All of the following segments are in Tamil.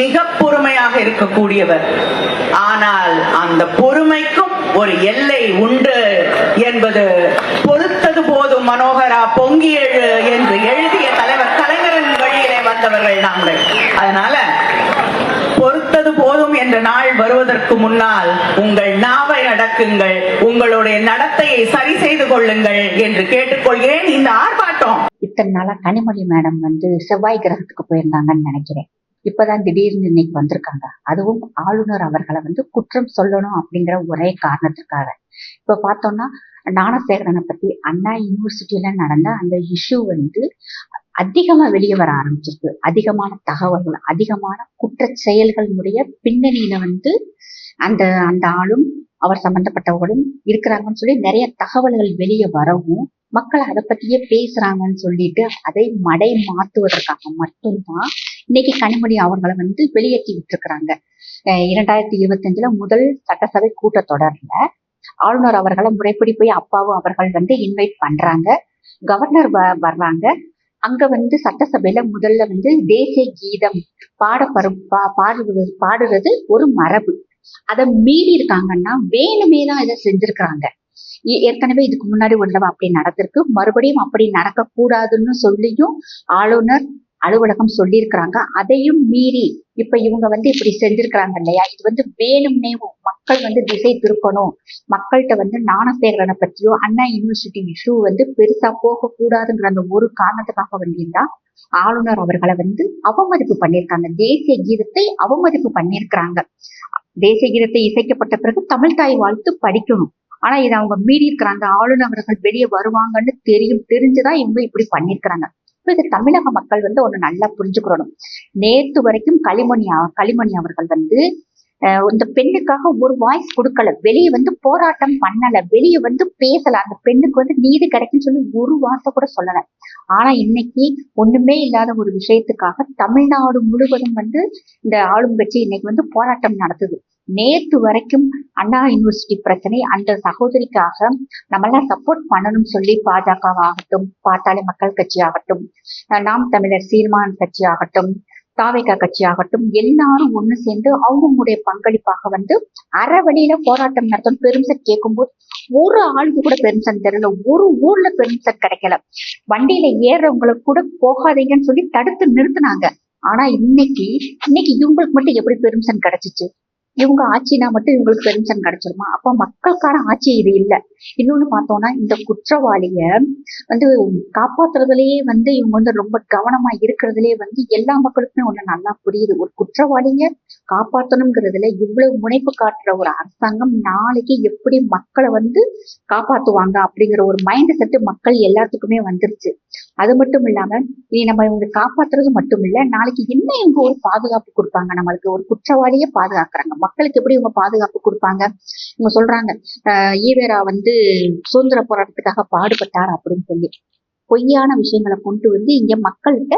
மிக பொறுமையாக இருக்கக்கூடியவர். ஆனால் அந்த பொறுமைக்கும் ஒரு எல்லை உண்டு என்பது பொறுத்தது போதும் மனோகரா. பொங்கி எழு என்று எழுதிய தலைவர் கலைஞரின் வழியிலே வந்தவர்கள் நாங்கள். அதனால பொறுத்தது போதும் என்ற நாள் வருவதற்கு முன்னால் உங்கள் நாவை அடக்குங்கள் உங்களுடைய நடத்தையை சரி செய்து கொள்ளுங்கள் என்று கேட்டுக்கொள்கிறேன். இந்த ஆர்ப்பாட்டம். இத்தனை நாளா கனிமொழி மேடம் வந்து செவ்வாய் கிரகத்துக்கு போயிருந்தாங்கன்னு நினைக்கிறேன். இப்பதான் திடீர்னு இன்னைக்கு வந்திருக்காங்க. அதுவும் ஆளுநர் அவர்களை வந்து குற்றம் சொல்லணும் அப்படிங்கிற ஒரே காரணத்திற்காக. இப்ப பார்த்தோம்னா ஞானசேகரனை பத்தி அண்ணா யூனிவர்சிட்டியில நடந்த அந்த இஷ்யூ வந்து அதிகமா வெளியே வர ஆரம்பிச்சிருக்கு. அதிகமான தகவல்கள் அதிகமான குற்ற செயல்களுடைய பின்னணியில வந்து அந்த அந்த ஆளும் அவர் சம்பந்தப்பட்டவர்களும் இருக்கிறாங்கன்னு சொல்லி நிறைய தகவல்கள் வெளியே வரவும் மக்கள் அதை பத்தியே பேசுறாங்கன்னு சொல்லிட்டு அதை மடை மாத்துவதற்காக மட்டும்தான் இன்னைக்கு கனிமொழி அவர்களை வந்து வெளியேற்றி விட்டுருக்கிறாங்க. இரண்டாயிரத்தி இருபத்தஞ்சுல முதல் சட்டசபை கூட்டத்தொடர்ல ஆளுநர் அவர்களை முறைப்படி போய் அப்பாவும் அவர்கள் வந்து இன்வைட் பண்றாங்க. கவர்னர் வ- வர்றாங்க. அங்க வந்து சட்டசபையில முதல்ல வந்து தேசிய கீதம் பாடப்படும் பா பாடுவது பாடுறது ஒரு மரபு. அதை மீறி இருக்காங்கன்னா வேணுமே தான் இதை செஞ்சிருக்கிறாங்க. ஏற்கனவே இதுக்கு முன்னாடி ஒரு தடவை அப்படி நடந்திருக்கு. மறுபடியும் அப்படி நடக்க கூடாதுன்னு சொல்லியும் ஆளுநர் அலுவலகம் சொல்லியிருக்கிறாங்க. அதையும் மீறி இப்ப இவங்க வந்து இப்படி செஞ்சிருக்கிறாங்க இல்லையா? இது வந்து வேணும்னே மக்கள் வந்து திசை திருப்பணும். மக்கள்கிட்ட வந்து ஞானசேகரனை பற்றியோ அண்ணா யூனிவர்சிட்டி இஷ்யூ வந்து பெருசா போக கூடாதுங்கிற அந்த ஒரு காரணத்துக்காக வேண்டியிருந்தா ஆளுநர் அவர்களை வந்து அவமதிப்பு பண்ணியிருக்காங்க. தேசிய கீதத்தை அவமதிப்பு பண்ணியிருக்கிறாங்க. தேசிய கீதத்தை இசைக்கப்பட்ட பிறகு தமிழ் தாய் வாழ்த்து படிக்கணும். ஆனா இதை அவங்க மீறி இருக்கிறாங்க ஆளுநர் அவர்கள் வெளியே வருவாங்கன்னு தெரியும் தெரிஞ்சுதான் இவங்க இப்படி பண்ணியிருக்கிறாங்க. இது தமிழக மக்கள் வந்து ஒண்ணு நல்லா புரிஞ்சுக்கிறணும் நேத்து வரைக்கும் களிமணி களிமணி அவர்கள் வந்து இந்த பெண்ணுக்காக ஒரு வாய்ஸ் கொடுக்கல. வெளியே வந்து போராட்டம் பண்ணல. வெளியே வந்து பேசல. அந்த பெண்ணுக்கு வந்து நீதி கிடைக்குன்னு சொல்லி ஒரு வார்த்தை கூட சொல்லல. ஆனா இன்னைக்கு ஒண்ணுமே இல்லாத ஒரு விஷயத்துக்காக தமிழ்நாடு முழுவதும் வந்து இந்த ஆளும் கட்சி இன்னைக்கு வந்து போராட்டம் நடத்துது. நேற்று வரைக்கும் அண்ணா யூனிவர்சிட்டி பிரச்சனை அந்த சகோதரிக்காக நம்மளாம் சப்போர்ட் பண்ணணும்னு சொல்லி பாஜகவாகட்டும் பாட்டாளி மக்கள் கட்சி ஆகட்டும் நாம் தமிழர் சீர்மான் கட்சி ஆகட்டும் தாவேகா கட்சி ஆகட்டும் எல்லாரும் ஒண்ணு சேர்ந்து அவங்களுடைய பங்களிப்பாக வந்து அறவழியில போராட்டம் நடத்தும் பெரும்சட் கேட்கும்போது ஒரு ஆளுக்கு கூட பெரும்சன் தெரியல ஒரு ஊர்ல பெரும்சட் கிடைக்கல. வண்டியில ஏறுறவங்களுக்கு கூட போகாதீங்கன்னு சொல்லி தடுத்து நிறுத்தினாங்க. ஆனா இன்னைக்கு இன்னைக்கு இவங்களுக்கு மட்டும் எப்படி பெரும்சன் கிடைச்சிச்சு? இவங்க ஆட்சினா மட்டும் இவங்களுக்கு பெரும்சன் கிடைச்சிருமா? அப்ப மக்களுக்கான ஆட்சி இது இல்ல. இன்னொன்னு பார்த்தோம்னா இந்த குற்றவாளிய வந்து காப்பாத்துறதுலயே வந்து இவங்க வந்து ரொம்ப கவனமா இருக்கிறதுலயே வந்து எல்லா மக்களுக்குமே ஒண்ணு நல்லா புரியுது. ஒரு குற்றவாளிய காப்பாற்றணுங்கிறதுல இவ்வளவு முனைப்பு காட்டுற ஒரு அரசாங்கம் நாளைக்கு எப்படி மக்களை வந்து காப்பாத்துவாங்க அப்படிங்கிற ஒரு மைண்ட் செட்டு மக்கள் எல்லாத்துக்குமே வந்துருச்சு. அது மட்டும் இல்லாம இனி நம்ம இவங்க காப்பாத்துறது மட்டும் இல்ல நாளைக்கு என்ன இவங்க ஒரு பாதுகாப்பு கொடுப்பாங்க? நம்மளுக்கு ஒரு குற்றவாளியே பாதுகாக்கிறாங்க. மக்களுக்கு எப்படி இவங்க பாதுகாப்பு கொடுப்பாங்க? இவங்க சொல்றாங்க ஈவேரா வந்து சுதந்திர போராட்டத்துக்காக பாடுபட்டார் அப்படின்னு சொல்லி. பொய்யான விஷயங்களை கொண்டு வந்து இங்க மக்கள்கிட்ட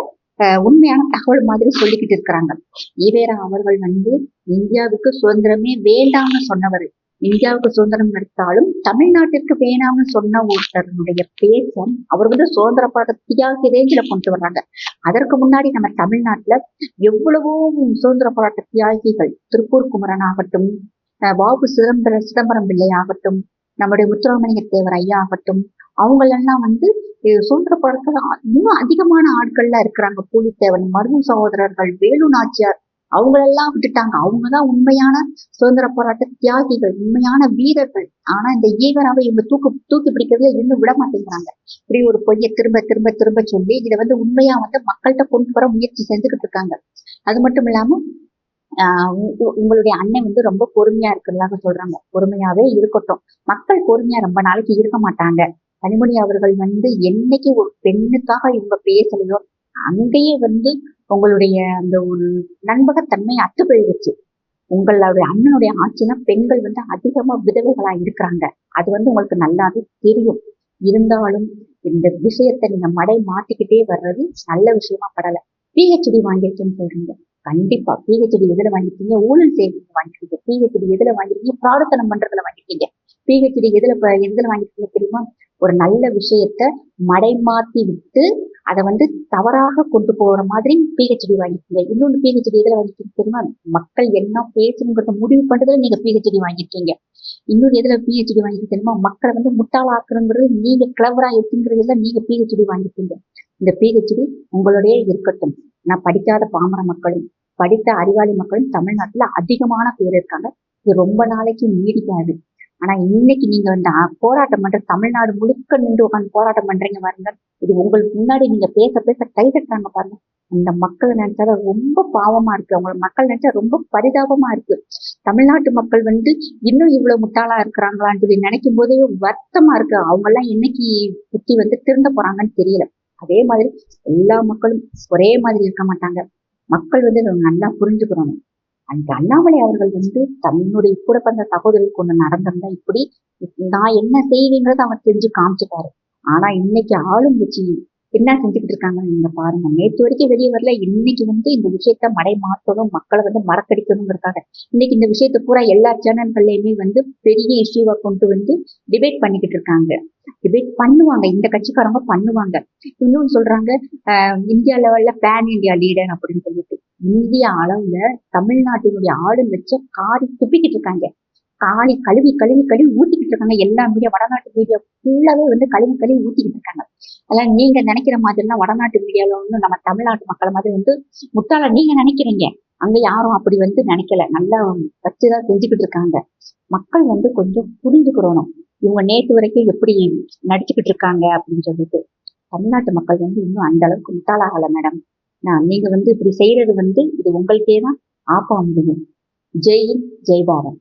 உண்மையான தகவல் மாதிரி சொல்லிக்கிட்டு இருக்கிறாங்க. ஈவேரா அவர்கள் வந்து இந்தியாவுக்கு சுதந்திரமே வேண்டாம்னு சொன்னவர். இந்தியாவுக்கு சுதந்திரம் எடுத்தாலும் தமிழ்நாட்டிற்கு வேணாம்னு சொன்ன ஒருத்தருடைய பேச்சம் அவர் வந்து சுதந்திர போராட்ட தியாகி ரேஞ்சில கொண்டு வர்றாங்க. அதற்கு முன்னாடி நம்ம தமிழ்நாட்டுல எவ்வளவோ சுதந்திர போராட்ட தியாகிகள் திருப்பூர் குமரன் ஆகட்டும் அஹ் சிதம்பர சிதம்பரம் பிள்ளை ஆகட்டும் நம்முடைய முத்துராமலிங்க தேவர் ஐயா ஆகட்டும் அவங்களெல்லாம் வந்து சுதந்திர போராட்டத்துல இன்னும் அதிகமான ஆட்கள்லாம் இருக்கிறாங்க. பூலித்தேவன் மருது சகோதரர்கள் வேலு நாச்சியார் அவங்களெல்லாம் விட்டுட்டாங்க. அவங்கதான் உண்மையான சுதந்திர போராட்ட தியாகிகள் உண்மையான வீரர்கள். ஆனா இந்த ஈவராவை இவங்க தூக்கு தூக்கி பிடிக்கிறதுல இன்னும் விட மாட்டேங்கிறாங்க. இப்படி ஒரு பொய்யை திரும்ப திரும்ப திரும்ப சொல்லி இதை வந்து உண்மையா வந்து மக்கள்கிட்ட கொண்டு வர முயற்சி செஞ்சுக்கிட்டு இருக்காங்க. அது மட்டும் இல்லாம உங்களுடைய அண்ணன் வந்து ரொம்ப பொறுமையா இருக்கிறதாக சொல்றாங்க. பொறுமையாவே இருக்கட்டும். மக்கள் பொறுமையா ரொம்ப நாளைக்கு இருக்க மாட்டாங்க. கனிமொழி அவர்கள் வந்து என்னைக்கு ஒரு பெண்ணுக்காக இவங்க பேசலையோ அங்கேயே வந்து உங்களுடைய அந்த ஒரு நண்பகத்தன்மை அத்து போயிடுச்சு. உங்களுடைய அண்ணனுடைய ஆட்சியில பெண்கள் வந்து அதிகமா விதவைகளா இருக்கிறாங்க. அது வந்து உங்களுக்கு நல்லாவே தெரியும். இருந்தாலும் இந்த விஷயத்தை நீங்க மடை மாத்திக்கிட்டே வர்றது நல்ல விஷயமா படல. பிஹெச்டி வாங்கியிருக்கேன்னு சொல்றீங்க. கண்டிப்பா. பிஹெச்டி எதுல வாங்கிருக்கீங்க? ஊழல் செய்யறதுல வாங்கிருக்கீங்க. பிஹெச்டி எதுல வாங்கிருக்கீங்க? பிராடத்தனம் பண்றதுல வாங்கிருக்கீங்க. பிஹெச்டி எதுல எதுல வாங்கிருக்கீங்க தெரியுமா? ஒரு நல்ல விஷயத்த மடைமாத்தி விட்டு அதை வந்து தவறாக கொண்டு போகிற மாதிரி பிஹெச்டி வாங்கிருக்கீங்க. இன்னொன்று பிஹெச்டி எதுல வாங்கிருக்கீங்க தெரியுமா? மக்கள் என்ன பேசணுங்கிறத முடிவு பண்றதுல நீங்க பிஹெச்டி வாங்கிருக்கீங்க. இன்னொரு எதுல பிஹெச்டி வாங்கிட்டு தெரியுமா? மக்களை வந்து முட்டாளாக்குறங்கிறது நீங்க கிளவரா இருக்குங்கிறதுல நீங்க பிஹெச்டி வாங்கிருக்கீங்க. இந்த பிஹெச்டி உங்களுடைய இருக்கட்டும். நான் படிக்காத பாமர மக்களும் படித்த அறிவாளி மக்களும் தமிழ்நாட்டுல அதிகமான பேர் இருக்காங்க. இது ரொம்ப நாளைக்கு நீடிக்காது. ஆனா இன்னைக்கு நீங்க வந்து போராட்டம் பண்ற தமிழ்நாடு முழுக்க நின்று உட்காந்து போராட்டம் பண்றீங்க பாருங்க. இது உங்களுக்கு முன்னாடி நீங்க பேச பேச கை தட்டுறாங்க பாருங்க. அந்த மக்களை நினைச்சா ரொம்ப பாவமா இருக்கு. அவங்க மக்கள் நினைச்சா ரொம்ப பரிதாபமா இருக்கு. தமிழ்நாட்டு மக்கள் வந்து இன்னும் இவ்வளவு முட்டாளா இருக்கிறாங்களான்னு சொல்லி நினைக்கும் போதே வருத்தமா இருக்கு. அவங்க எல்லாம் என்னைக்கு புத்தி வந்து திருந்த போறாங்கன்னு தெரியல. அதே மாதிரி எல்லா மக்களும் ஒரே மாதிரி இருக்க மாட்டாங்க. மக்கள் வந்து நல்லா புரிஞ்சுக்கணும். அந்த அண்ணாமலை அவர்கள் வந்து தன்னுடைய கூட பிறந்த சகோதரிக்கு ஒன்று நடந்திருந்தா இப்படி நான் என்ன செய்வேங்கிறத அவர் தெரிஞ்சு காமிச்சிட்டாரு. ஆனா இன்னைக்கு ஆளும் வச்சு என்ன செஞ்சுக்கிட்டு இருக்காங்க? நீங்க பாருங்க. நேற்று வரைக்கும் வெளியே வரல. இன்னைக்கு வந்து இந்த விஷயத்த மடை மாற்றணும் மக்களை வந்து மறக்கடிக்கணுங்கிறதுக்காக. இன்னைக்கு இந்த விஷயத்த பூரா எல்லா சேனல்கள்லயுமே வந்து பெரிய இஷ்யூவா கொண்டு வந்து டிபேட் பண்ணிக்கிட்டு இருக்காங்க. டிபேட் பண்ணுவாங்க. இந்த கட்சிக்காரங்க பண்ணுவாங்க. இன்னொன்னு சொல்றாங்க ஆஹ் இந்தியா லெவல்ல பேன் இந்தியா லீடர் அப்படின்னு சொல்லிட்டு. இந்திய அளவுல தமிழ்நாட்டினுடைய ஆளு வச்ச காரி துப்பிக்கிட்டு இருக்காங்க. காலி கழுவி கழுவி கழுவி ஊத்திக்கிட்டு இருக்காங்க. எல்லா மீடியா வடநாட்டு மீடியா ஃபுல்லாவே வந்து கழுவி கழுவி ஊத்திக்கிட்டு இருக்காங்க. அதெல்லாம் நீங்க நினைக்கிற மாதிரிலாம் வடநாட்டு மீடியால வந்து நம்ம தமிழ்நாட்டு மக்கள் மாதிரி வந்து முட்டாள நீங்க நினைக்கிறீங்க. அங்க யாரும் அப்படி வந்து நினைக்கல. நல்லா வச்சுதான் செஞ்சுக்கிட்டு இருக்காங்க. மக்கள் வந்து கொஞ்சம் புரிஞ்சுக்கிறணும் இவங்க நேற்று வரைக்கும் எப்படி நடிச்சுக்கிட்டு இருக்காங்க அப்படின்னு சொல்லிட்டு. தமிழ்நாட்டு மக்கள் வந்து இன்னும் அந்த அளவுக்கு முட்டாளாகல மேடம் நான் நீங்க வந்து இப்படி செய்யறது வந்து இது உங்களுக்கே தான் ஆப்பா முடியும் ஜெய் ஜெய் பாரத்.